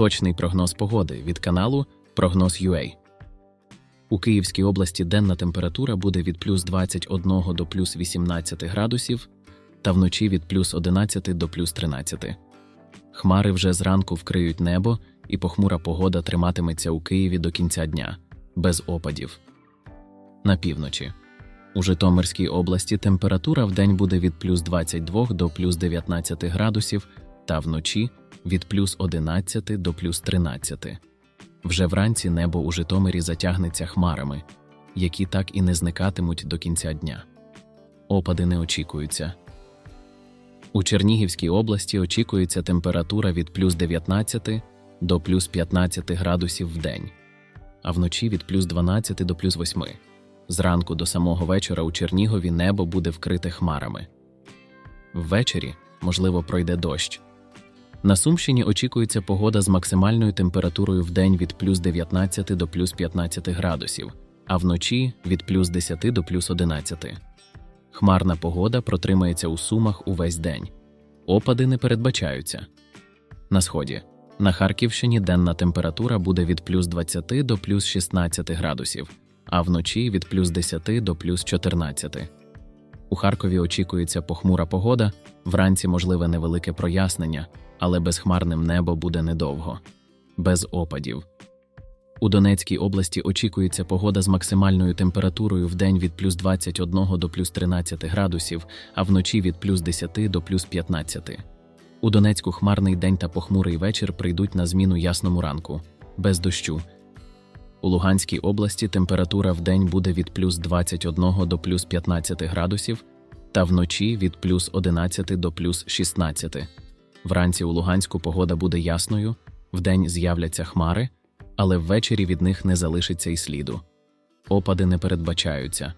Точний прогноз погоди від каналу Прогноз UA. У Київській області денна температура буде від плюс 21 до плюс 18 градусів та вночі від плюс 11 до плюс 13. Хмари вже зранку вкриють небо, і похмура погода триматиметься у Києві до кінця дня, без опадів. На півночі. У Житомирській області температура вдень буде від плюс 22 до плюс 19 градусів та вночі від плюс 11 до плюс 13. Вже вранці небо у Житомирі затягнеться хмарами, які так і не зникатимуть до кінця дня. Опади не очікуються. У Чернігівській області очікується температура від плюс 19 до плюс 15 градусів в день, а вночі від плюс 12 до плюс 8. Зранку до самого вечора у Чернігові небо буде вкрите хмарами. Ввечері, можливо, пройде дощ. На Сумщині очікується погода з максимальною температурою в день від плюс 19 до плюс 15 градусів, а вночі від плюс 10 до плюс 11. Хмарна погода протримається у Сумах увесь день. Опади не передбачаються. На сході. На Харківщині денна температура буде від плюс 20 до плюс 16 градусів, а вночі від плюс 10 до плюс 14. У Харкові очікується похмура погода, вранці можливе невелике прояснення, але безхмарним небо буде недовго. Без опадів. У Донецькій області очікується погода з максимальною температурою в день від плюс 21 до плюс 13 градусів, а вночі від плюс 10 до плюс 15. У Донецьку хмарний день та похмурий вечір прийдуть на зміну ясному ранку, без дощу. У Луганській області температура в день буде від плюс 21 до плюс 15 градусів, та вночі від плюс 11 до плюс 16. Вранці у Луганську погода буде ясною, вдень з'являться хмари, але ввечері від них не залишиться й сліду. Опади не передбачаються.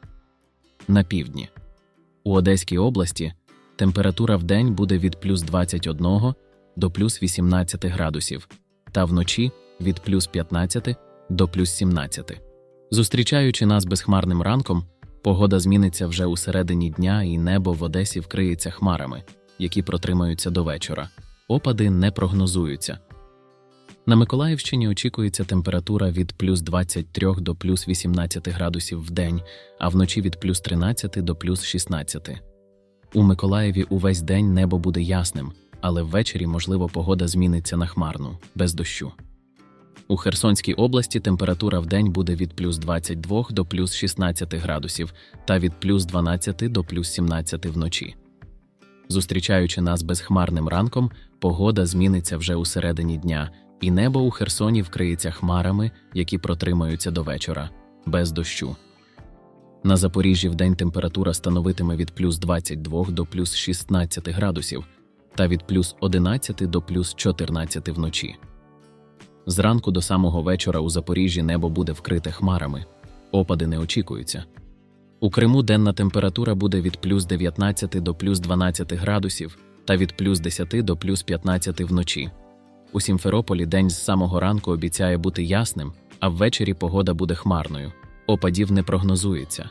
На півдні. У Одеській області температура вдень буде від плюс 21 до плюс 18 градусів, та вночі від плюс 15 до плюс 17. Зустрічаючи нас безхмарним ранком, погода зміниться вже у середині дня, і небо в Одесі вкриється хмарами, які протримаються до вечора. Опади не прогнозуються. На Миколаївщині очікується температура від плюс 23 до плюс 18 градусів в день, а вночі від плюс 13 до плюс 16. У Миколаєві увесь день небо буде ясним, але ввечері, можливо, погода зміниться на хмарну, без дощу. У Херсонській області температура в день буде від плюс 22 до плюс 16 градусів та від плюс 12 до плюс 17 вночі. Зустрічаючи нас безхмарним ранком, погода зміниться вже у середині дня, і небо у Херсоні вкриється хмарами, які протримаються до вечора, без дощу. На Запоріжжі вдень температура становитиме від плюс 22 до плюс 16 градусів та від плюс 11 до плюс 14 вночі. Зранку до самого вечора у Запоріжжі небо буде вкрите хмарами, опади не очікуються. У Криму денна температура буде від плюс 19 до плюс 12 градусів та від плюс 10 до плюс 15 вночі. У Сімферополі день з самого ранку обіцяє бути ясним, а ввечері погода буде хмарною. Опадів не прогнозується.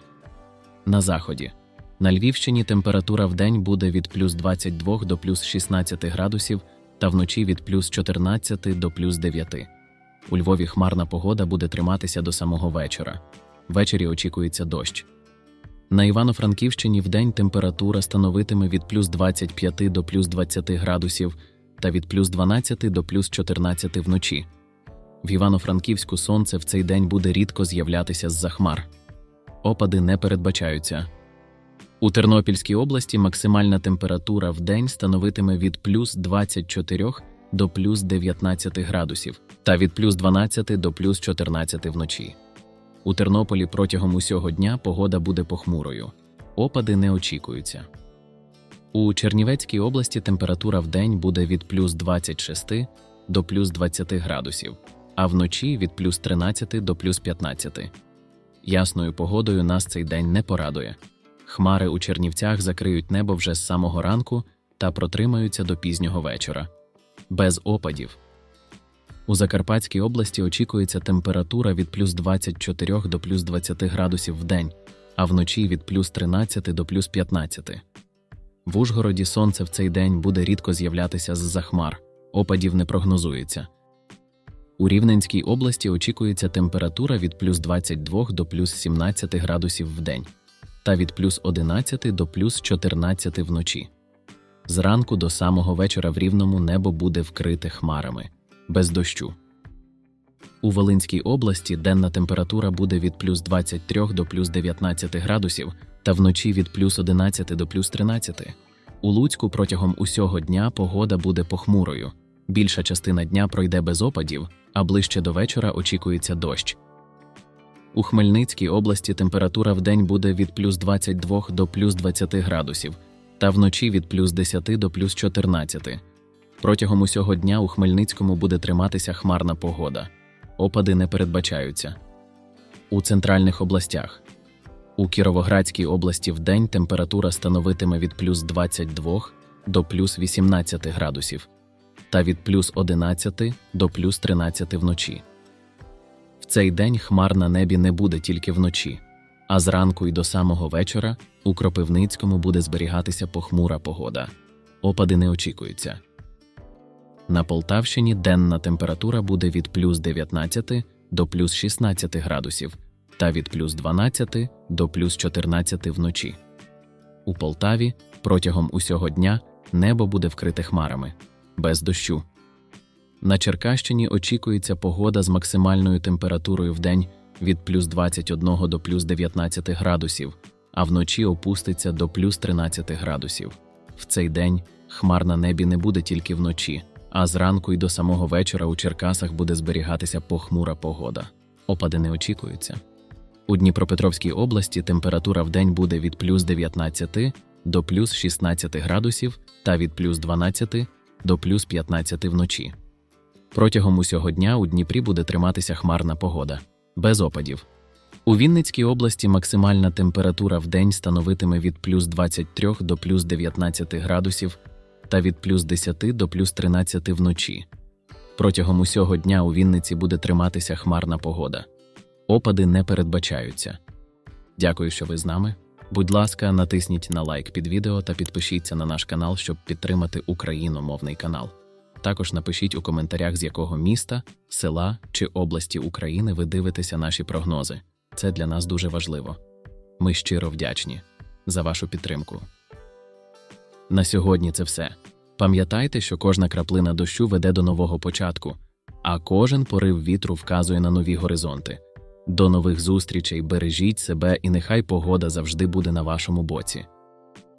На заході. На Львівщині температура в день буде від плюс 22 до плюс 16 градусів та вночі від плюс 14 до плюс 9. У Львові хмарна погода буде триматися до самого вечора. Ввечері очікується дощ. На Івано-Франківщині вдень температура становитиме від плюс 25 до плюс 20 градусів та від плюс 12 до плюс 14 вночі. В Івано-Франківську сонце в цей день буде рідко з'являтися з-за хмар. Опади не передбачаються. У Тернопільській області максимальна температура в день становитиме від плюс 24 до плюс 19 градусів та від плюс 12 до плюс 14 вночі. У Тернополі протягом усього дня погода буде похмурою. Опади не очікуються. У Чернівецькій області температура в день буде від плюс 26 до плюс 20 градусів, а вночі від плюс 13 до плюс 15. Ясною погодою нас цей день не порадує. Хмари у Чернівцях закриють небо вже з самого ранку та протримаються до пізнього вечора. Без опадів. У Закарпатській області очікується температура від плюс 24 до плюс 20 градусів в день, а вночі від плюс 13 до плюс 15. В Ужгороді сонце в цей день буде рідко з'являтися з-за хмар, опадів не прогнозується. У Рівненській області очікується температура від плюс 22 до плюс 17 градусів в день та від плюс 11 до плюс 14 вночі. Зранку до самого вечора в Рівному небо буде вкрите хмарами, без дощу. У Волинській області денна температура буде від плюс 23 до плюс 19 градусів та вночі від плюс 11 до плюс 13. У Луцьку протягом усього дня погода буде похмурою. Більша частина дня пройде без опадів, а ближче до вечора очікується дощ. У Хмельницькій області температура в день буде від плюс 22 до плюс 20 градусів, та вночі від плюс 10 до плюс 14. Протягом усього дня у Хмельницькому буде триматися хмарна погода. Опади не передбачаються. У центральних областях. У Кіровоградській області в день температура становитиме від плюс 22 до плюс 18 градусів та від плюс 11 до плюс 13 вночі. В цей день хмар на небі не буде тільки вночі, а зранку й до самого вечора у Кропивницькому буде зберігатися похмура погода. Опади не очікуються. На Полтавщині денна температура буде від плюс 19 до плюс 16 градусів та від плюс 12 до плюс 14 вночі. У Полтаві протягом усього дня небо буде вкрите хмарами, без дощу. На Черкащині очікується погода з максимальною температурою в день від плюс 21 до плюс 19 градусів, а вночі опуститься до плюс 13 градусів. В цей день хмар на небі не буде тільки вночі, а зранку й до самого вечора у Черкасах буде зберігатися похмура погода. Опади не очікуються. У Дніпропетровській області температура в день буде від плюс 19 до плюс 16 градусів та від плюс 12 до плюс 15 вночі. Протягом усього дня у Дніпрі буде триматися хмарна погода, без опадів. У Вінницькій області максимальна температура в день становитиме від плюс 23 до плюс 19 градусів та від плюс 10 до плюс 13 вночі. Протягом усього дня у Вінниці буде триматися хмарна погода. Опади не передбачаються. Дякую, що ви з нами. Будь ласка, натисніть на лайк під відео та підпишіться на наш канал, щоб підтримати україномовний канал. Також напишіть у коментарях, з якого міста, села чи області України ви дивитеся наші прогнози. Це для нас дуже важливо. Ми щиро вдячні за вашу підтримку. На сьогодні це все. Пам'ятайте, що кожна краплина дощу веде до нового початку, а кожен порив вітру вказує на нові горизонти. До нових зустрічей, бережіть себе і нехай погода завжди буде на вашому боці.